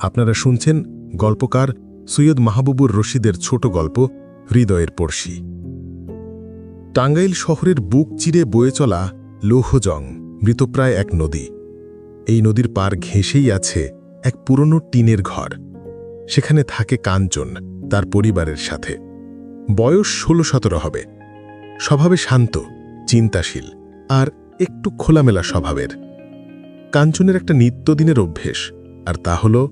আপনারা শুনছেন গল্পকার সৈয়দ মাহবুবুর রশিদের ছোট গল্প, হৃদয়ের পড়শি। টাঙ্গাইল শহরের বুক চিরে বয়ে চলা লৌহজং মৃতপ্রায় এক নদী। এই নদীর পার ঘেঁষেই আছে এক পুরনো টিনের ঘর। সেখানে থাকে কাঞ্চন, তার পরিবারের সাথে। বয়স ষোলো সতেরো হবে। স্বভাবে শান্ত, চিন্তাশীল আর একটু খোলামেলা স্বভাবের। কাঞ্চনের একটা নিত্যদিনের অভ্যেস, আর তা হল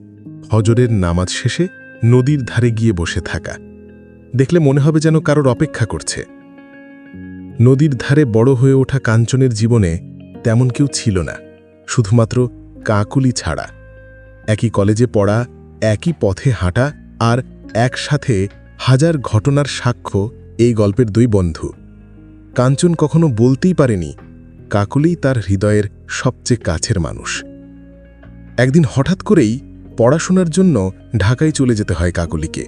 হজরের নামাজ শেষে নদীর ধারে গিয়ে বসে থাকা। দেখলে মনে হবে যেন কারোর অপেক্ষা করছে। নদীর ধারে বড় হয়ে ওঠা কাঞ্চনের জীবনে তেমন কেউ ছিল না, শুধুমাত্র কাকুলি ছাড়া। একই কলেজে পড়া, একই পথে হাঁটা আর একসাথে হাজার ঘটনার সাক্ষ্য এই গল্পের দুই বন্ধু। কাঞ্চন কখনো বলতেই পারেনি কাকুলিই তার হৃদয়ের সবচেয়ে কাছের মানুষ। একদিন হঠাৎ করেই পড়াশোনার জন্য ঢাকায় চলে যেতে হয় কাকলিকে।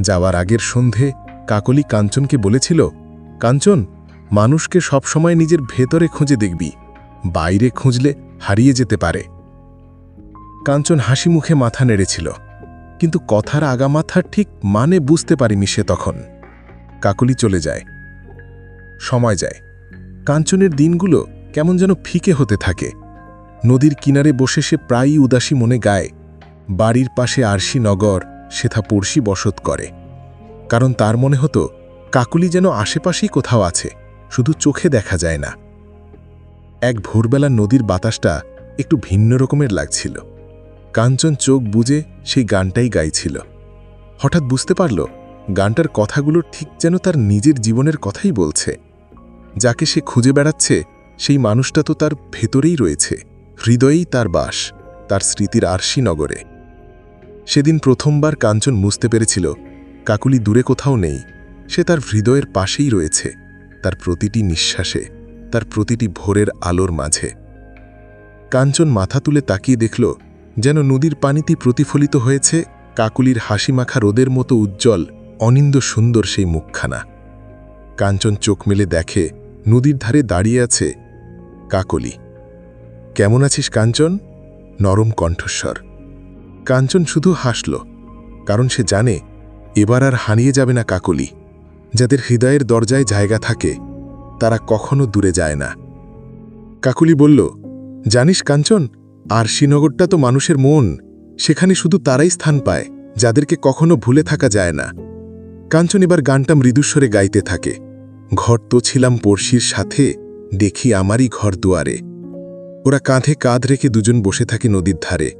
যাওয়ার আগের সন্ধে কাকলি কাঞ্চনকে বলেছিল, কাঞ্চন, মানুষকে সবসময় নিজের ভেতরে খুঁজে দেখবি, বাইরে খুঁজলে হারিয়ে যেতে পারে। কাঞ্চন হাসি মুখে মাথা নেড়েছিল, কিন্তু কথার আগামাথার ঠিক মানে বুঝতে পারিনি সে তখন। কাকলি চলে যায়। সময় যায়। কাঞ্চনের দিনগুলো কেমন যেন ফিকে হতে থাকে। নদীর কিনারে বসে সে প্রায়ই উদাসী মনে গায় বাড়ির পাশে আরশি নগর সেথা পড়শি বসত করে। কারণ তার মনে হতো, কাকুলি যেন আশেপাশেই কোথাও আছে, শুধু চোখে দেখা যায় না। এক ভোরবেলা নদীর বাতাসটা একটু ভিন্ন রকমের লাগছিল। কাঞ্চন চোখ বুজে সেই গানটাই গাইছিল। হঠাৎ বুঝতে পারল, গানটার কথাগুলো ঠিক যেন তার নিজের জীবনের কথাই বলছে। যাকে সে খুঁজে বেড়াচ্ছে, সেই মানুষটা তো তার ভেতরেই রয়েছে, হৃদয়েই তার বাস, তার স্মৃতির আরশি নগরে। সেদিন প্রথমবার কাঞ্চন বুঝতে পেরেছিল, কাকুলি দূরে কোথাও নেই, সে তার হৃদয়ের পাশেই রয়েছে, তার প্রতিটি নিঃশ্বাসে, তার প্রতিটি ভোরের আলোর মাঝে। কাঞ্চন মাথা তুলে তাকিয়ে দেখল, যেন নদীর পানিতে প্রতিফলিত হয়েছে কাকুলির হাসিমাখা রোদের মতো উজ্জ্বল অনিন্দ সুন্দর সেই মুখখানা। কাঞ্চন চোখ মেলে দেখে, নদীর ধারে দাঁড়িয়ে আছে কাকলি। কেমন আছিস কাঞ্চন? নরম কণ্ঠস্বর। কাঞ্চন শুধু হাসল, কারণ সে জানে এবার আর হারিয়ে যাবে না কাকলি। যাদের হৃদয়ের দরজায় জায়গা থাকে, তারা কখনো দূরে যায় না। কাকুলি বলল, জানিস কাঞ্চন আর শ্রীনগরটা তো মানুষের মন, সেখানে শুধু তারাই স্থান পায়, যাদেরকে কখনো ভুলে থাকা যায় না। কাঞ্চন এবার গানটা মৃদুস্বরে গাইতে থাকে, ঘর তো ছিলাম পড়শির সাথে, দেখি আমারই ঘর দুয়ারে। ওরা কাঁধে কাঁধ রেখে দুজন বসে থাকে নদীর ধারে।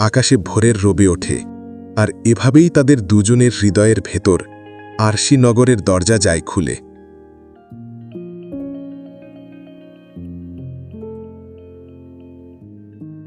আকাশে ভোরের রবে ওঠে, আর এভাবেই তাদের দুজনের হৃদয়ের ভেতর আরশি নগরের দরজা যায় খুলে।